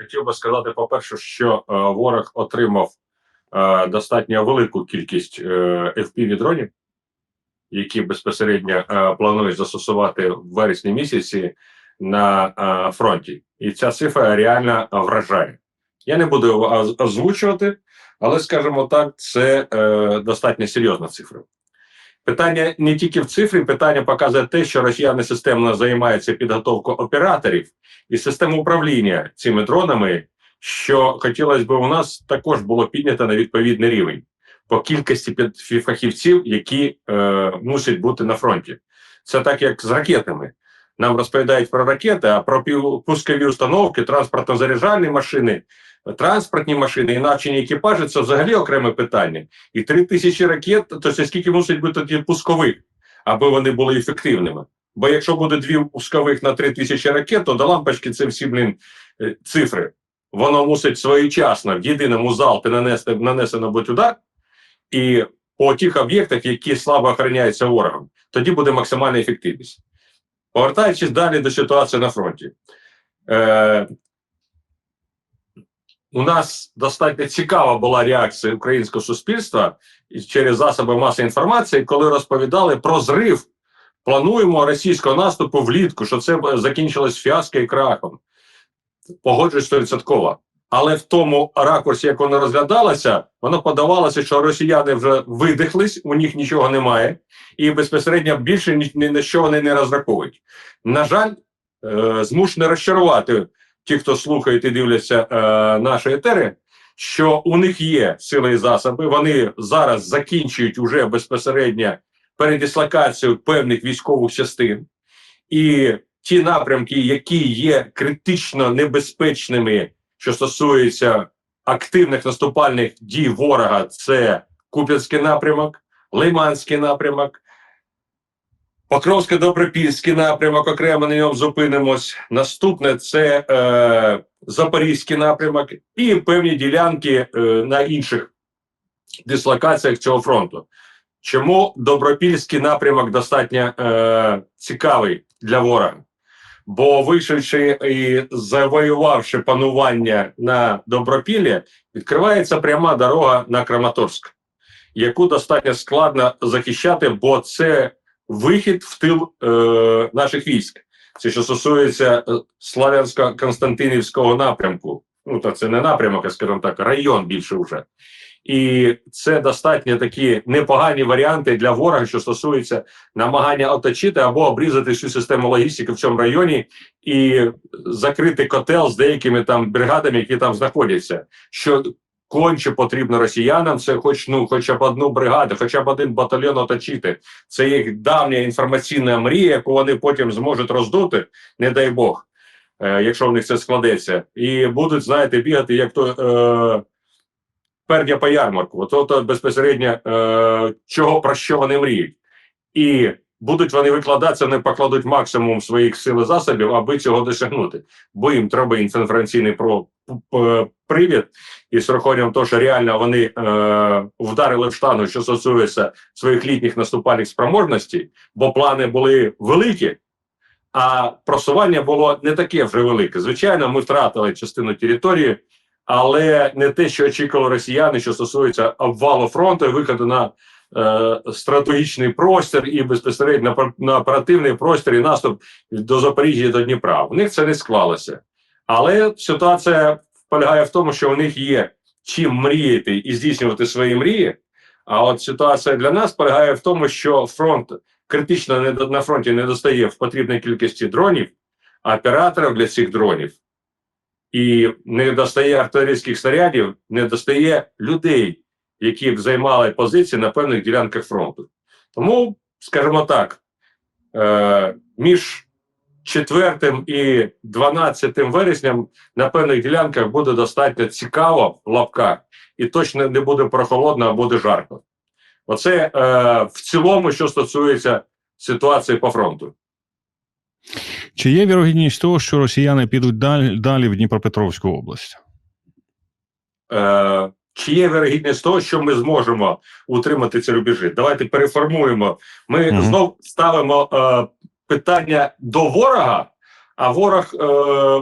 Хотів би сказати, по-перше, що е, ворог отримав е, достатньо велику кількість е, fpv дронів, які безпосередньо е, планують застосувати в вересні місяці на е, фронті. І ця цифра реально вражає. Я не буду озвучувати, але скажімо так, це е, достатньо серйозна цифра. Питання не тільки в цифрі, питання показує те, що росіяни системно займаються підготовкою операторів і систем управління цими дронами, що хотілося б у нас також було піднято на відповідний рівень по кількості фахівців, які е, мусять бути на фронті. Це так, як з ракетами. Нам розповідають про ракети, а про пускові установки, транспортно-заряджальні машини, транспортні машини і навчені екіпажі це взагалі окреме питання. І три тисячі ракет, то це скільки мусить бути тоді пускових, аби вони були ефективними. Бо якщо буде дві пускових на три тисячі ракет, то до лампочки це всі блін е, цифри. Воно мусить своєчасно в єдиному залпі нанести нанесено будь удар, і по тих об'єктах, які слабо охороняються ворогом, тоді буде максимальна ефективність. Повертаючись далі до ситуації на фронті. Е, у нас достатньо цікава була реакція українського суспільства через засоби масової інформації, коли розповідали про зрив. Плануємо російського наступу влітку, що це закінчилось фіаско і крахом. Погоджуюсь 100%. Але в тому ракурсі, як воно розглядалося, воно подавалося, що росіяни вже видихлись, у них нічого немає, і безпосередньо більше ні, ні на що вони не розраховують. На жаль, е, змушений розчарувати ті, хто слухають і дивляться е, наші етери, що у них є сили і засоби. Вони зараз закінчують уже безпосередньо передислокацію певних військових частин, і ті напрямки, які є критично небезпечними, що стосується активних наступальних дій ворога, це Куп'янський напрямок, Лиманський напрямок. Покровсько-Добропільський напрямок, окремо на ньому зупинимось. Наступне це е, Запорізький напрямок і певні ділянки е, на інших дислокаціях цього фронту. Чому Добропільський напрямок достатньо е, цікавий для ворога? Бо вийшовши і завоювавши панування на Добропіллі, відкривається пряма дорога на Краматорськ, яку достатньо складно захищати, бо це вихід в тил е, наших військ. Це що стосується е, Славянсько-Константинівського напрямку. Ну, то це не напрямок, а скажімо так, район більше вже. І це достатньо такі непогані варіанти для ворога, що стосується намагання оточити або обрізати всю систему логістики в цьому районі і закрити котел з деякими там бригадами, які там знаходяться. Що конче потрібно росіянам, це хоч ну, хоча б одну бригаду, хоча б один батальйон оточити. Це їх давня інформаційна мрія, яку вони потім зможуть роздути, не дай Бог, е, якщо в них це складеться, і будуть, знаєте, бігати як то. Е, Пердя по ярмарку, от, безпосередньо е, чого про що вони мріють, і будуть вони викладатися, не покладуть максимум своїх сил і засобів, аби цього досягнути. Бо їм треба інформаційний про привід, і з урахуванням того, що реально вони е, вдарили в штану, що стосується своїх літніх наступальних спроможностей, бо плани були великі. А просування було не таке вже велике. Звичайно, ми втратили частину території, але не те, що очікували росіяни, що стосується обвалу фронту виходу на е, стратегічний простір і безпосередньо на оперативний простір і наступ до Запоріжжя і до Дніпра. У них це не склалося. Але ситуація полягає в тому, що у них є чим мріяти і здійснювати свої мрії. А от ситуація для нас полягає в тому, що фронт критично на фронті не достає в потрібній кількості дронів, а операторів для цих дронів і не достає артилерійських снарядів, не достає людей, які б займали позиції на певних ділянках фронту. Тому, скажімо так, е, між 4 і 12 вересням на певних ділянках буде достатньо цікаво в лапках, і точно не буде прохолодно, а буде жарко. Оце е, в цілому, що стосується ситуації по фронту. Чи є вірогідність того, що росіяни підуть далі, далі в Дніпропетровську область? Е, чи є вірогідність того, що ми зможемо утримати ці рубежі? Давайте переформуємо. Ми Мгм. знов ставимо е, питання до ворога, А ворог е,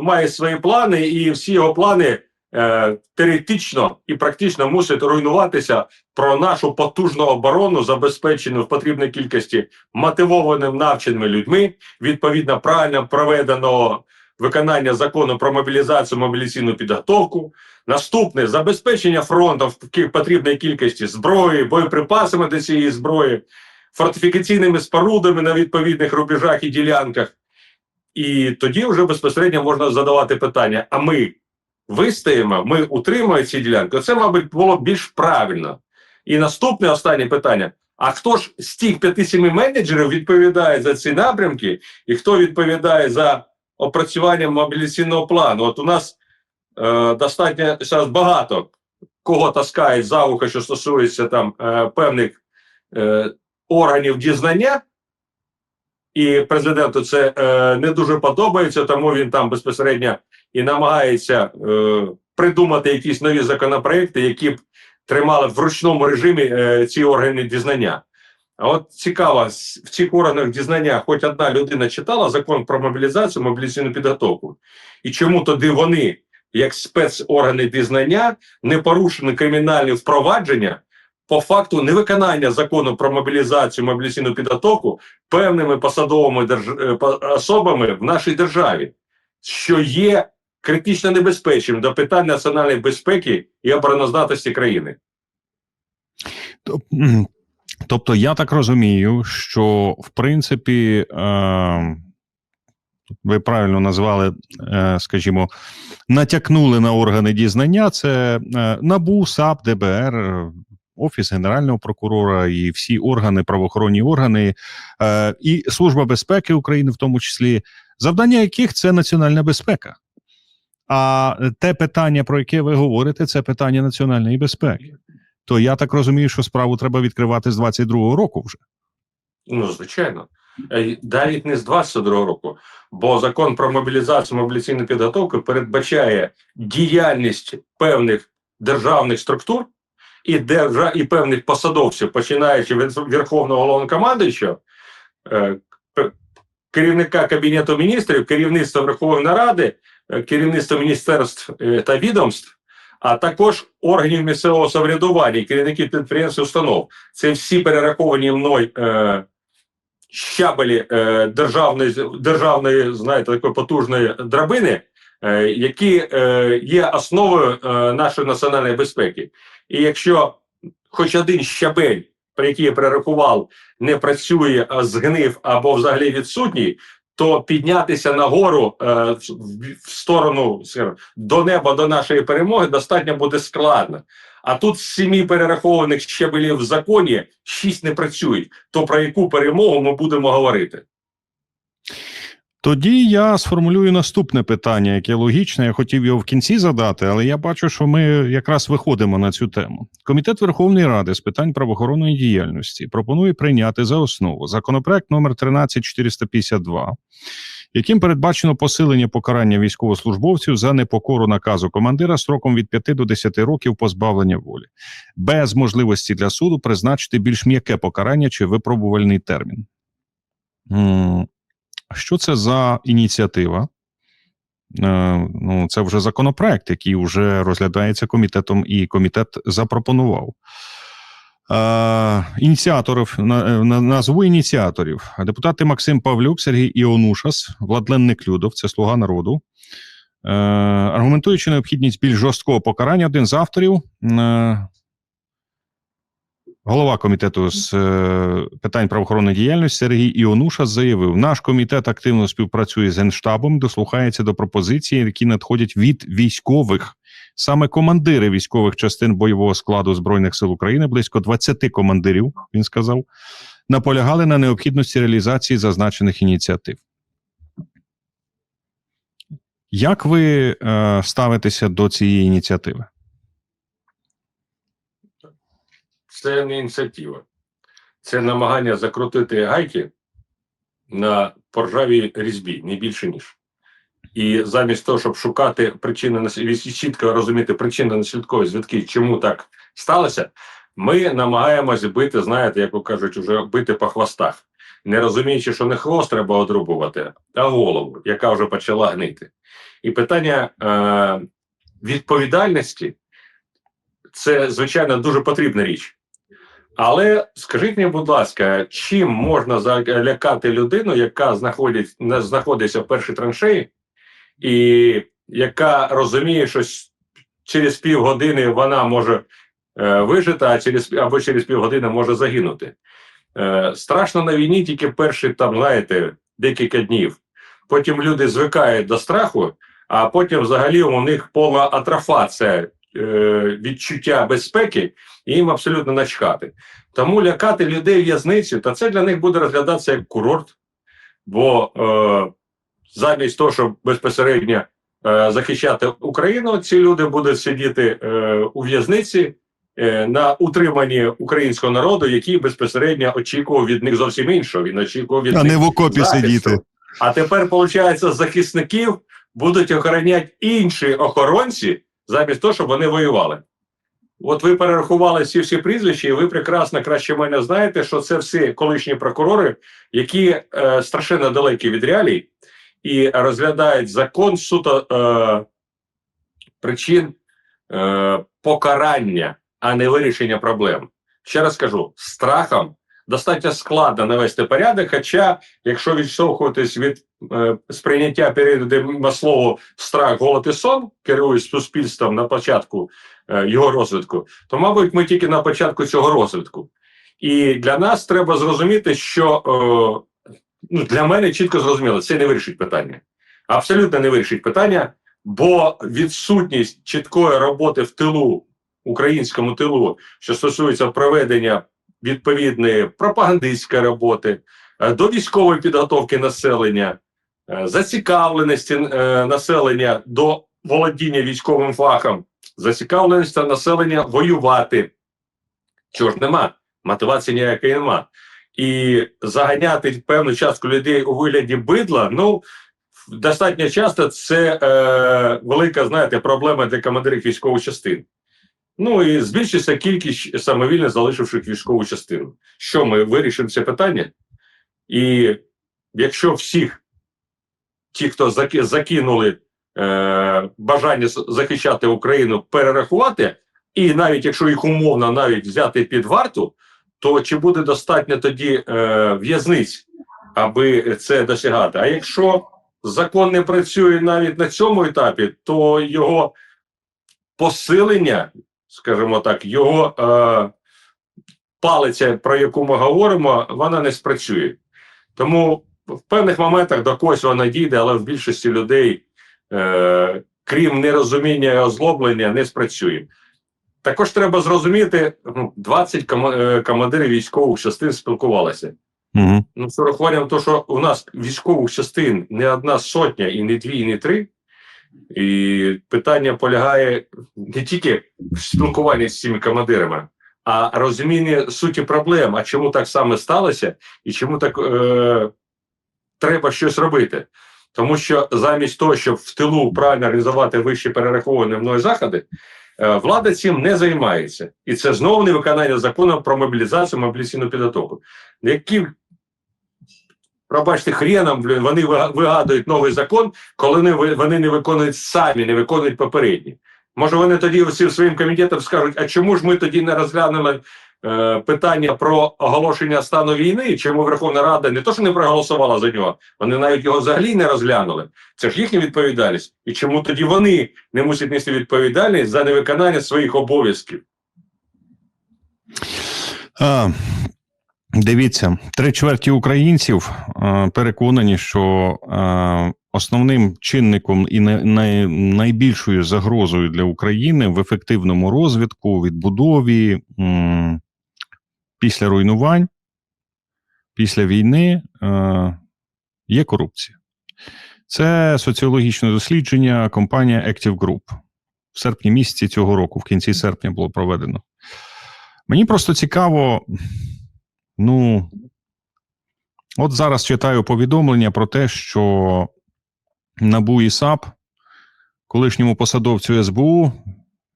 має свої плани, і всі його плани е, теоретично і практично мусять руйнуватися про нашу потужну оборону, забезпечену в потрібній кількості мотивованими навченими людьми, відповідно правильно проведеного виконання закону про мобілізацію, мобілізаційну підготовку. Наступне забезпечення фронту в потрібній кількості зброї, боєприпасами до цієї зброї, фортифікаційними спорудами на відповідних рубежах і ділянках. І тоді вже безпосередньо можна задавати питання: а ми вистоїмо, ми утримуємо ці ділянки? Це, мабуть, було більш правильно. І наступне останнє питання: а хто ж з тих 5-7 менеджерів відповідає за ці напрямки, і хто відповідає за опрацювання мобілізаційного плану? От у нас е, достатньо зараз багато кого таскають за вухо, що стосується там е, певних е, органів дізнання. І президенту це е, не дуже подобається, тому він там безпосередньо і намагається е, придумати якісь нові законопроекти, які б тримали в ручному режимі е, ці органи дізнання. А от цікаво, в цих органах дізнання хоч одна людина читала закон про мобілізацію, мобілізаційну підготовку. І чому тоді вони, як спецоргани дізнання, не порушені кримінальні впровадження по факту невиконання закону про мобілізацію, мобілізаційну підготовку певними посадовими держ... е, особами в нашій державі, що є критично небезпечним до питань національної безпеки і обороноздатності країни. Тобто, я так розумію, що в принципі, е, ви правильно назвали, е, скажімо, натякнули на органи дізнання: це е, НАБУ, САП, ДБР, Офіс Генерального прокурора і всі органи, правоохоронні органи, е, і Служба безпеки України, в тому числі, завдання яких це національна безпека. А те питання, про яке ви говорите, це питання національної безпеки. То я так розумію, що справу треба відкривати з 22-го року вже. Ну, звичайно. Е, Навіть не з 22 року, бо закон про мобілізацію, мобілізаційну підготовку передбачає діяльність певних державних структур і, держа... і певних посадовців, починаючи від Верховного головнокомандуючого, е, керівника Кабінету міністрів, керівництва Верховної Ради, е, керівництва міністерств е, та відомств, а також органів місцевого самоврядування, керівників підприємств і установ. Це всі перераховані мною е, щабелі е, державної, державної, знаєте, такої потужної драбини, які є основою нашої національної безпеки. І якщо хоч один щабель, про який я перерахував, не працює, а згнив або взагалі відсутній, то піднятися нагору е, в, в сторону скажімо, до неба до нашої перемоги достатньо буде складно. А тут з сімі перерахованих щебелів в законі шість не працюють. То про яку перемогу ми будемо говорити? Тоді я сформулюю наступне питання, яке логічне. Я хотів його в кінці задати, але я бачу, що ми якраз виходимо на цю тему. Комітет Верховної Ради з питань правоохоронної діяльності пропонує прийняти за основу законопроект номер 13452, яким передбачено посилення покарання військовослужбовців за непокору наказу командира строком від 5 до 10 років позбавлення волі, без можливості для суду призначити більш м'яке покарання чи випробувальний термін. Що це за ініціатива? Е, ну, це вже законопроект, який вже розглядається комітетом, і комітет запропонував. Е, ініціаторів на, назву ініціаторів: депутати Максим Павлюк, Сергій Іонушас, Владлен Неклюдов, це слуга народу. Е, аргументуючи необхідність більш жорсткого покарання, один з авторів. Голова комітету з е, питань правоохоронної діяльності Сергій Іонуша заявив: наш комітет активно співпрацює з генштабом, дослухається до пропозицій, які надходять від військових. Саме командири військових частин бойового складу збройних сил України, близько 20 командирів, він сказав, наполягали на необхідності реалізації зазначених ініціатив. Як ви е, ставитеся до цієї ініціативи? Це не ініціатива. Це намагання закрутити гайки на поржавій різьбі, не більше ніж. І замість того, щоб шукати причини нас- чітко розуміти причини наслідкові звідки, чому так сталося, ми намагаємося бити, знаєте, як кажуть, уже бити по хвостах. не розуміючи, що не хвост треба одрубувати, а голову, яка вже почала гнити. І питання е, відповідальності це, звичайно, дуже потрібна річ. Але скажіть мені, будь ласка, чим можна залякати людину, яка знаходить, знаходиться в першій траншеї, і яка розуміє, що через півгодини вона може е, вижити, а через або через півгодини може загинути. Е, страшно на війні тільки перші там, знаєте, декілька днів. Потім люди звикають до страху, а потім взагалі у них повна атрофація е, відчуття безпеки, і їм абсолютно начхати. Тому лякати людей в'язницю, та це для них буде розглядатися як курорт, бо е, замість того, щоб безпосередньо е, захищати Україну, ці люди будуть сидіти е, у в'язниці е, на утриманні українського народу, який безпосередньо очікував від них зовсім іншого. Він очікував від А них не в окопі захисту. сидіти. А тепер, виходить, захисників будуть охороняти інші охоронці, замість того, щоб вони воювали. От ви перерахували всі всі прізвища, і ви прекрасно краще мене знаєте, що це всі колишні прокурори, які е, страшенно далекі від реалій і розглядають закон суто е, причин е, покарання, а не вирішення проблем. Ще раз кажу: страхом достатньо складно навести порядок. Хоча, якщо відштовхуватись від е, сприйняття періоди Маслову страх, голод і сон, керуючись суспільством на початку його розвитку, то, мабуть, ми тільки на початку цього розвитку. І для нас треба зрозуміти, що е, ну, для мене чітко зрозуміло, це не вирішить питання. Абсолютно не вирішить питання, бо відсутність чіткої роботи в тилу, українському тилу, що стосується проведення відповідної пропагандистської роботи, е, до військової підготовки населення, е, зацікавленості е, населення до володіння військовим фахом, зацікавленості населення воювати. Чого ж нема? Мотивації ніякої нема. І заганяти певну частку людей у вигляді бидла, ну достатньо часто це е, велика, знаєте, проблема для командирів військових частин. Ну і збільшиться кількість самовільно залишивших військову частину. Що ми вирішимо це питання? І якщо всіх, ті, хто закинули бажання захищати Україну, перерахувати, і навіть якщо їх умовно навіть взяти під варту, то чи буде достатньо тоді е, в'язниць, аби це досягати? А якщо закон не працює навіть на цьому етапі, то його посилення, скажімо так, його е, палиця, про яку ми говоримо, вона не спрацює. Тому в певних моментах до когось вона дійде, але в більшості людей, е, крім нерозуміння і озлоблення, не спрацює. Також треба зрозуміти, ну, 20 е, командирів військових частин спілкувалися. Угу. Ну, з урахуванням того, що у нас військових частин не одна сотня, і не дві, і не три. І питання полягає не тільки в спілкуванні з цими командирами, а розуміння суті проблем, а чому так саме сталося, і чому так е, треба щось робити. Тому що замість того, щоб в тилу правильно реалізувати вище перераховані мною заходи, е, влада цим не займається. І це знову не виконання закону про мобілізацію, мобілізаційну підготовку. Які Пробачте, хреном, блін, вони вигадують новий закон, коли вони не виконують самі, не виконують попередні. Може, вони тоді всім своїм комітетам скажуть, а чому ж ми тоді не розглянули питання про оголошення стану війни? Чому Верховна Рада не то, що не проголосувала за нього, вони навіть його взагалі не розглянули. Це ж їхня відповідальність. І чому тоді вони не мусять нести відповідальність за невиконання своїх обов'язків? А, дивіться, три чверті українців а, переконані, що а, основним чинником і най, най, найбільшою загрозою для України в ефективному розвитку, відбудові після руйнувань, після війни а, є корупція. Це соціологічне дослідження компанія Active Group. В серпні місяці цього року, в кінці серпня було проведено. Мені просто цікаво, ну, от зараз читаю повідомлення про те, що НАБУ і САП колишньому посадовцю СБУ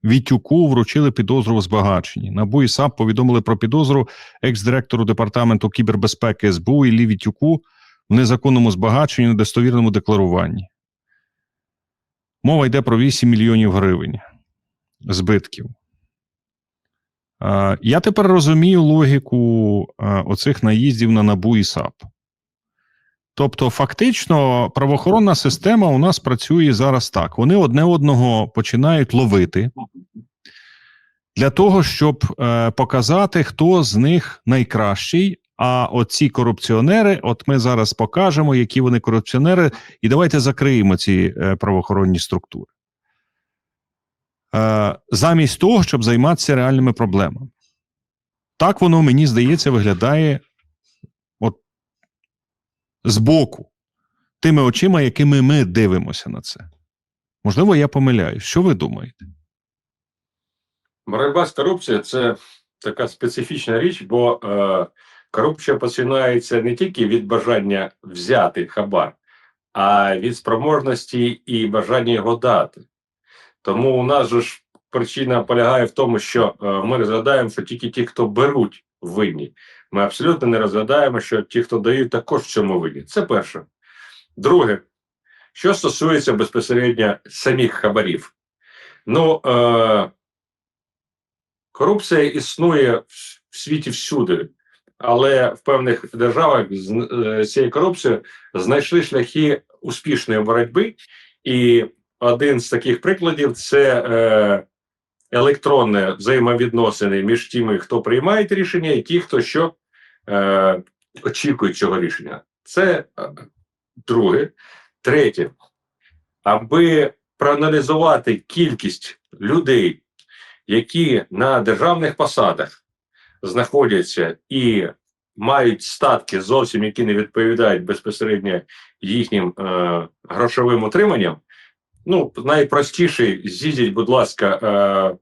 Вітюку вручили підозру в збагаченні. НАБУ і САП повідомили про підозру екс-директору департаменту кібербезпеки СБУ Іллі Вітюку в незаконному збагаченні на достовірному декларуванні. Мова йде про 8 мільйонів гривень збитків. Я тепер розумію логіку оцих наїздів на НАБУ і САП. Тобто, фактично, правоохоронна система у нас працює зараз так: вони одне одного починають ловити для того, щоб е, показати, хто з них найкращий. А оці корупціонери, от ми зараз покажемо, які вони корупціонери, і давайте закриємо ці е, правоохоронні структури. Е, замість того, щоб займатися реальними проблемами. Так воно, мені здається, виглядає збоку, тими очима, якими ми дивимося на це. Можливо, я помиляюсь. Що ви думаєте? Боротьба з корупцією це така специфічна річ, бо е, корупція починається не тільки від бажання взяти хабар, а від спроможності і бажання його дати. Тому у нас же ж причина полягає в тому, що е, ми розглядаємо, що тільки ті, хто беруть, винні. Ми абсолютно не розглядаємо, що ті, хто дають, також в цьому винні. Це перше. Друге, що стосується безпосередньо самих хабарів. Ну, е, Корупція існує в світі всюди, але в певних державах з е, цією корупцією знайшли шляхи успішної боротьби. І один з таких прикладів це е, електронне взаємовідносини між тими, хто приймає рішення, і ті, хто що е, очікують цього рішення. Це е, друге. Третє, аби проаналізувати кількість людей які на державних посадах знаходяться і мають статки зовсім, які не відповідають безпосередньо їхнім е, грошовим утриманням. Ну, найпростіший з'їздіть, будь ласка, е,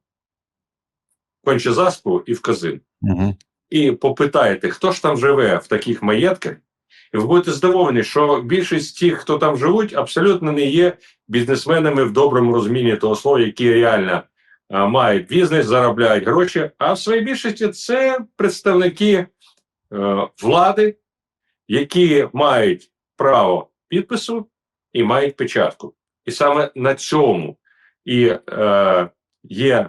конче заспу і в казин. Угу. І попитаєте, хто ж там живе в таких маєтках, і ви будете здивовані, що більшість тих, хто там живуть, абсолютно не є бізнесменами в доброму розумінні того слова, які реально а, мають бізнес, заробляють гроші. А в своїй більшості це представники е, влади, які мають право підпису і мають печатку. І саме на цьому і е, є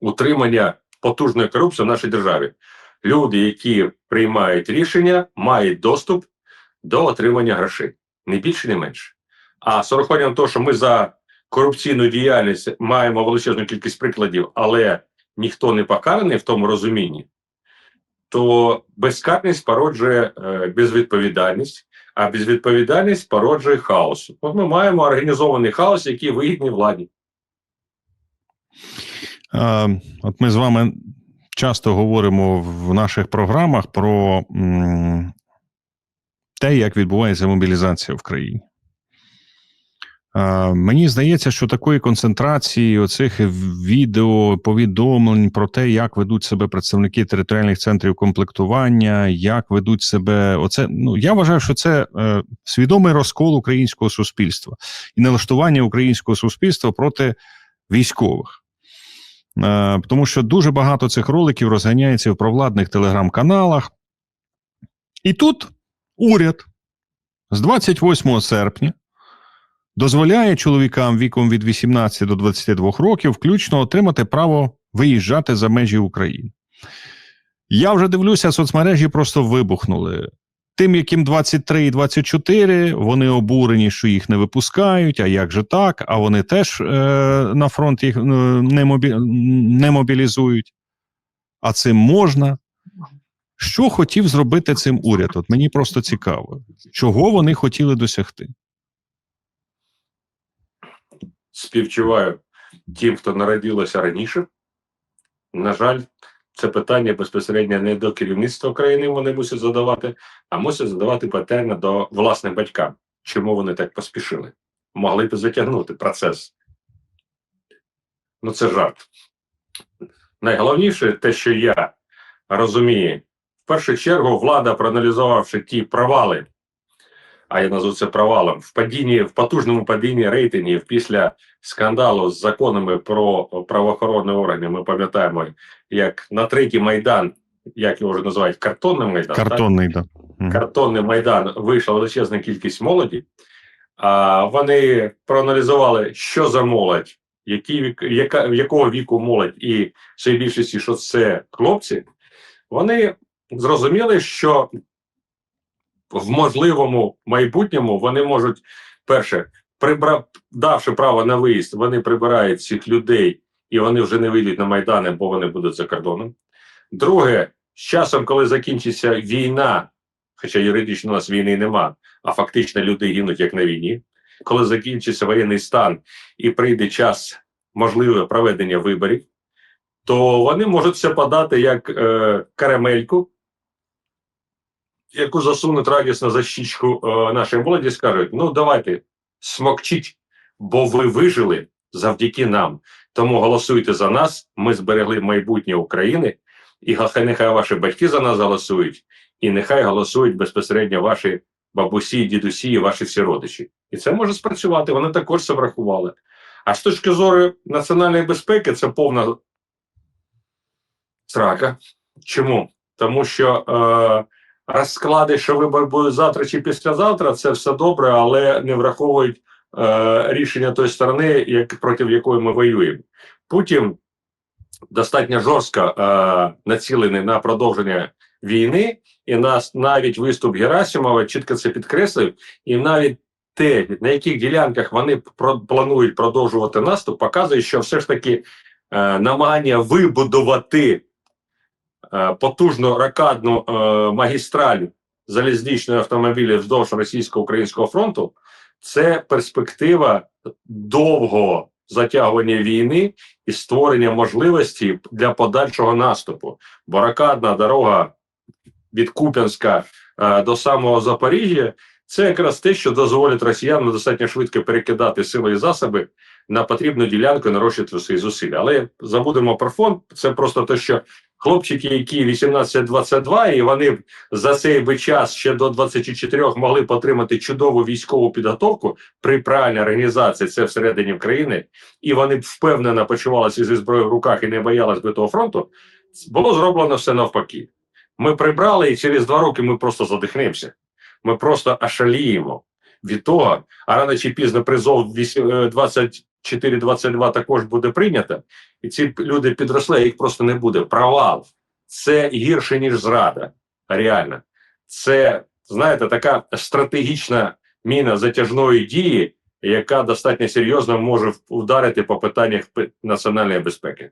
утримання потужної корупції в нашій державі. Люди, які приймають рішення, мають доступ до отримання грошей. Не більше, не менше. А з урахуванням того, що ми за корупційну діяльність маємо величезну кількість прикладів, але ніхто не покараний в тому розумінні, то безкарність породжує е, безвідповідальність, а безвідповідальність породжує хаос. От ми маємо організований хаос, який вигідний владі. От ми з вами часто говоримо в наших програмах про те, як відбувається мобілізація в країні. Е, Мені здається, що такої концентрації оцих відео, повідомлень про те, як ведуть себе представники територіальних центрів комплектування, як ведуть себе, оце ну я вважаю, що це е, свідомий розкол українського суспільства і налаштування українського суспільства проти військових. Е, тому що дуже багато цих роликів розганяється в провладних телеграм-каналах. І тут уряд з 28 серпня дозволяє чоловікам віком від 18 до 22 років включно отримати право виїжджати за межі України. Я вже дивлюся, соцмережі просто вибухнули. Тим, яким 23 і 24, вони обурені, що їх не випускають. А як же так? А вони теж е, на фронт їх е, не, мобі... не мобілізують. А цим можна. Що хотів зробити цим уряд? От мені просто цікаво, чого вони хотіли досягти. Співчуваю тим, хто народилося раніше. На жаль, це питання безпосередньо не до керівництва країни вони мусять задавати, а мусять задавати питання до власних батькам. Чому вони так поспішили? Могли б затягнути процес. Ну, це жарт. Найголовніше, те, що я розумію, в першу чергу, влада, проаналізувавши ті провали а я назву це провалом, в падінні, в потужному падінні рейтингів після скандалу з законами про правоохоронні органи. Ми пам'ятаємо, як на третій майдан, як його вже називають, картонний майдан. так? Картонний, да. Картонний майдан вийшла величезна кількість молоді. А вони проаналізували, що за молодь, які вік, яка, якого віку молодь, і ще й більшості, що це хлопці. Вони зрозуміли, що в можливому майбутньому вони можуть перше, прибра... давши право на виїзд, вони прибирають цих людей і вони вже не вийдуть на майдани, бо вони будуть за кордоном. Друге, з часом, коли закінчиться війна, хоча юридично у нас війни нема, а фактично люди гинуть як на війні. Коли закінчиться воєнний стан і прийде час можливе проведення виборів, то вони можуть це подати як е, карамельку, яку засунуть радісно за щічку е, нашої молоді, скажуть: ну давайте смокчіть, бо ви вижили завдяки нам. Тому голосуйте за нас. Ми зберегли майбутнє України, і нехай ваші батьки за нас голосують, і нехай голосують безпосередньо ваші бабусі, дідусі і ваші всі родичі. І це може спрацювати. Вони також це врахували. А з точки зору національної безпеки, це повна срака. Чому? Тому що е, розклади, що вибори будуть завтра чи післязавтра, це все добре, але не враховують е, рішення тої сторони, як, проти якої ми воюємо. Путін достатньо жорстко е, націлений на продовження війни, і нас навіть виступ Герасимова чітко це підкреслив, і навіть те, на яких ділянках вони планують продовжувати наступ, показує, що все ж таки е, намагання вибудувати потужну ракадну е, магістраль залізничної автомобілів вздовж російсько-українського фронту це перспектива довгого затягування війни і створення можливості для подальшого наступу. Бо ракадна дорога від Куп'янська е, до самого Запоріжжя це якраз те, що дозволить росіянам достатньо швидко перекидати сили і засоби на потрібну ділянку нарощувати свої зусилля. Але забудемо про фонд. Це просто те, що хлопчики, які 18-22, і вони за цей би час ще до 24 могли б отримати чудову військову підготовку при правильній організації це всередині країни, і вони б впевнено почувалися зі зброєю в руках і не боялись битого фронту. Було зроблено все навпаки. Ми прибрали, і через два роки ми просто задихнемося. Ми просто ошаліємо від того, а рано чи пізно призов 24-22 також буде прийнято, і ці люди підросли, їх просто не буде. Провал. Це гірше, ніж зрада. Реально. Це, знаєте, така стратегічна міна затяжної дії, яка достатньо серйозно може вдарити по питаннях національної безпеки.